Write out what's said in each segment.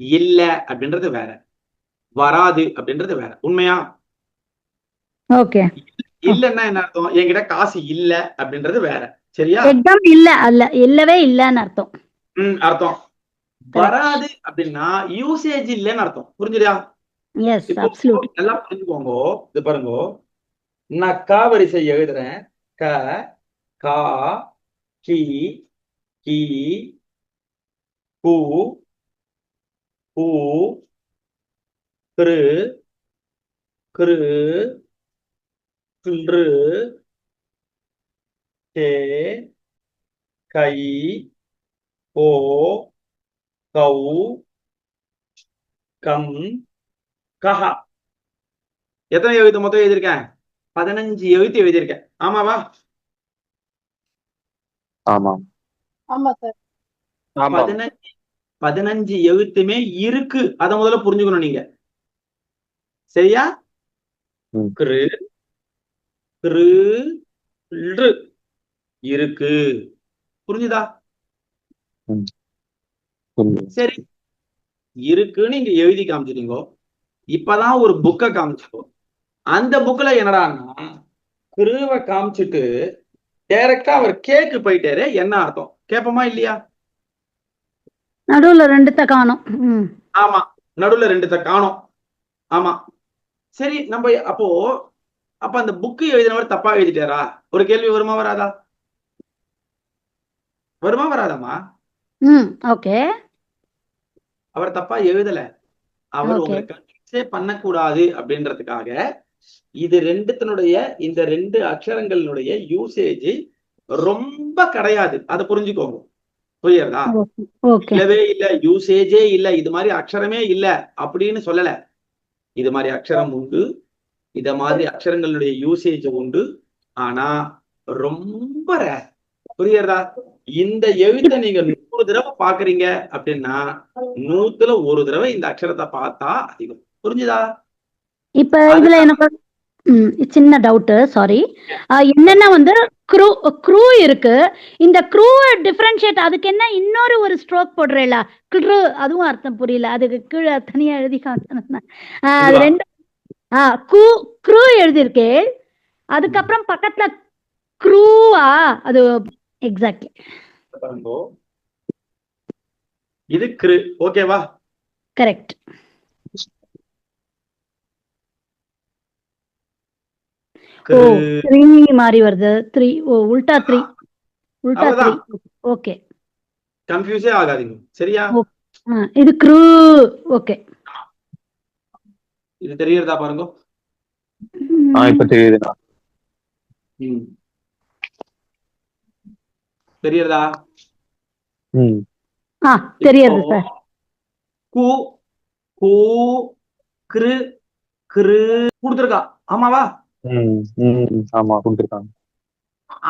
இல்ல அப்படின்றது வேற. வராது அப்படின்றது வேற. உண்மையா? ஓகே இல்லன்னா என்ன அர்த்தம்? என்கிட்ட காசு இல்ல அப்படின்றது வேற. சரியா? எக்ஸாம் இல்ல அல்ல இல்லவே இல்லன்னு அர்த்தம். ம் அர்த்தம். வராது அப்படின்னா யூசேஜ் இல்லைன்னு அர்த்தம். புரிஞ்சுதா? எஸ் இப்போ அப்சல்யூட் நல்லா புரிஞ்சுக்கோங்க. இது பாருங்க. நான் க வரிசை எழுதுறேன். க கா கி கி கு பூ கிரு கிரு கின்று கே கை கோ கௌ கம் கஹா. எத்தனை எழுத்து மொத்தம் எழுதியிருக்கேன்? பதினஞ்சு எழுத்து எழுதியிருக்கேன். ஆமாவா ஆமாம் ஆமா சார். பதினஞ்சு பதினஞ்சு எழுத்துமே இருக்கு. அத முதல்ல புரிஞ்சுக்கணும் நீங்க. சரியா. கிரு. இருக்கு. புரிஞ்சுதா. சரி. இருக்குன்னு இங்க எழுதி காமிச்சிட்டீங்க. இப்பதான் ஒரு புக்கை காமிச்சிட்டோம் அந்த புக்ல என்னடான்னா கிருவை காமிச்சிட்டு டைரக்டா அவர் கேக்கு போயிட்டாரு. என்ன அர்த்தம்? கேப்பமா இல்லையா? நடுவுல ரெண்டுத்த காணும். ஆமா நடுவுல ரெண்டுத்த காணோம். ஆமா. சரி நம்ம அப்போ அப்ப அந்த புக்கு எழுதினவர் தப்பா எழுதிட்டாரா? ஒரு கேள்வி வருமா வராதா? வருமா வராதாமா ம் ஓகே. அவர் தப்பா எழுதல. அவர் Okay. உங்களை கன்வின்ஸே பண்ணக்கூடாது அப்படின்றதுக்காக இது ரெண்டுத்தினுடைய இந்த ரெண்டு அக்ஷரங்களினுடைய யூசேஜ் ரொம்ப கிடையாது. அதை புரிஞ்சுக்கோங்க. புரியுறதா இல்லவே இல்ல யூசேஜே இல்ல இது மாதிரி அக்ஷரமே இல்ல அப்படின்னு சொல்லல. இது மாதிரி அக்ஷரம் உண்டு. இத மாதிரி அக்ஷரங்களுடைய யூசேஜ் உண்டு. ஆனா ரொம்ப. புரியுறதா இந்த எழுத்தை நீங்க நூறு தடவை பாக்குறீங்க அப்படின்னா நூத்துல ஒரு தடவை இந்த அக்ஷரத்தை பார்த்தா அதிகம். புரிஞ்சுதா? இப்ப இதுல எனக்கு சின்ன டவுட் சாரி என்னன்னா வந்து க்ரூ க்ரூ இருக்கு. இந்த க்ரூவை டிஃபரன்ஷியேட் அதுக்கு என்ன இன்னொரு ஒரு ஸ்ட்ரோக் போடுறேல? க்ரு அதுவும் அர்த்தம் புரியல. அதுக்கு கீழே தனியா எழுதி அது? ரெண்டு ஆ க்ரூ க்ரூ எழுதியிருக்கேன். அதுக்கப்புறம் பக்கத்துல க்ரூவா அது எக்ஸாக்ட்லி. இது கிரு ஓகேவா கரெக்ட் ஓ கிரு த்ரீ மாதிரி வருது. த்ரீ ஓ உல்டா த்ரீ உல்டா த்ரீ. ஓகே கன்ஃபியூஸே ஆகாதீங்க. சரியா? இது க்ரூ ஓகே இது தெரியறதா பாருங்க. ஆ இப்ப தெரியுதுண்ணா ம். தெரியறதா? ம். ஆ தெரியுது இப்போ சார் கு கு கிரு கிரு. கொடுத்துருக்கா. ஆமாவா? ஆமா கொடுத்துருக்காங்க.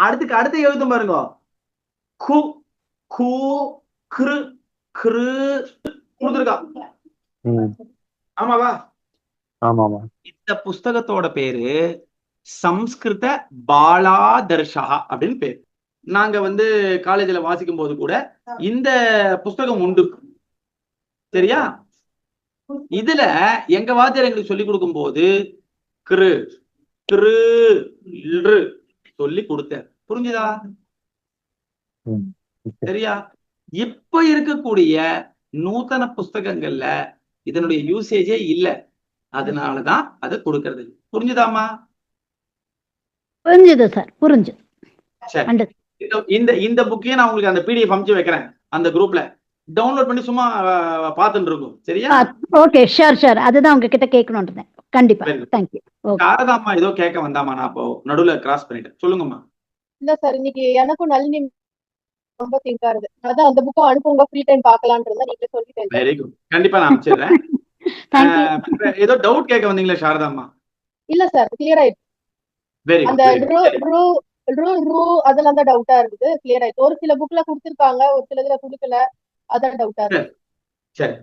அடுத்துக்கு அடுத்த எழுத்து பாருங்க. கு கு கிரு கிரு. கொடுத்துருக்கா? ஆமாவா? ஆமா ஆமா இந்த புஸ்தகத்தோட பேரு சம்ஸ்கிருத பாலாதர்ஷா அப்படின்னு பேர். நாங்க வந்து காலேஜ்ல வாசிக்கும் போது கூட இந்த புஸ்தகம் உண்டு. சரியா? இதுல எங்க வாத்தியார் எங்களுக்கு சொல்லி கொடுக்கும் போது கிரு ழு சொல்லி கொடுத்தார் புரிஞ்சுதா? சரியா? இப்ப இருக்கக்கூடிய நூத்தன புஸ்தகங்கள்ல இதனுடைய யூசேஜே இல்ல. அதனாலதான் அதை கொடுக்கறது. புரிஞ்சுதாமா புரிஞ்சுது சார். அண்டர் இந்த- இந்த புக்கையும் நான் உங்களுக்கு அந்த பிடிஎஃப் அனுப்பிச்சு வைக்கிறேன் அந்த குரூப்ல டவுன்லோட் பண்ணி சும்மா அஹ், பார்த்துட்டு இருக்கும். சரியா? ஓகே ஷூர் ஷூர் அதுதான் உங்ககிட்ட இருந்தேன். கண்டிப்பா. Thank you okay. சாரதாம்மா ஏதோ கேட்க வந்தாமா நான் அப்போ நடுவுல கிராஸ் பண்ணிட்டேன். சொல்லுங்கம்மா. இல்ல சார் இன்னைக்கு எனக்கும் நளினி ரொம்ப திங்கா இருக்கு அதான் அந்த புக்கை அனுப்புங்க ஃப்ரீ டைம் பார்க்கலாம்னு இருந்தா நீங்க சொல்லிட்டேன். வெரி குட் கண்டிப்பா நான் அனுப்பிச்சிடுறேன். ஏதோ டவுட் கேட்க வந்தீங்களா சாரதாம்மா? இல்ல சார் கிளியர் ஆயிடுச்சு. வெரி அந்த குட் ரூ ரூ ரூ அதெல்லாம் தான் டவுட்டா இருந்தது கிளியர் ஆயிடுச்சு. ஒரு சில புக்ல கொடுத்திருக்காங்க ஒரு சில இதுல கொடுக்கல. அதான் டவுட்டா இருக்கு சரி.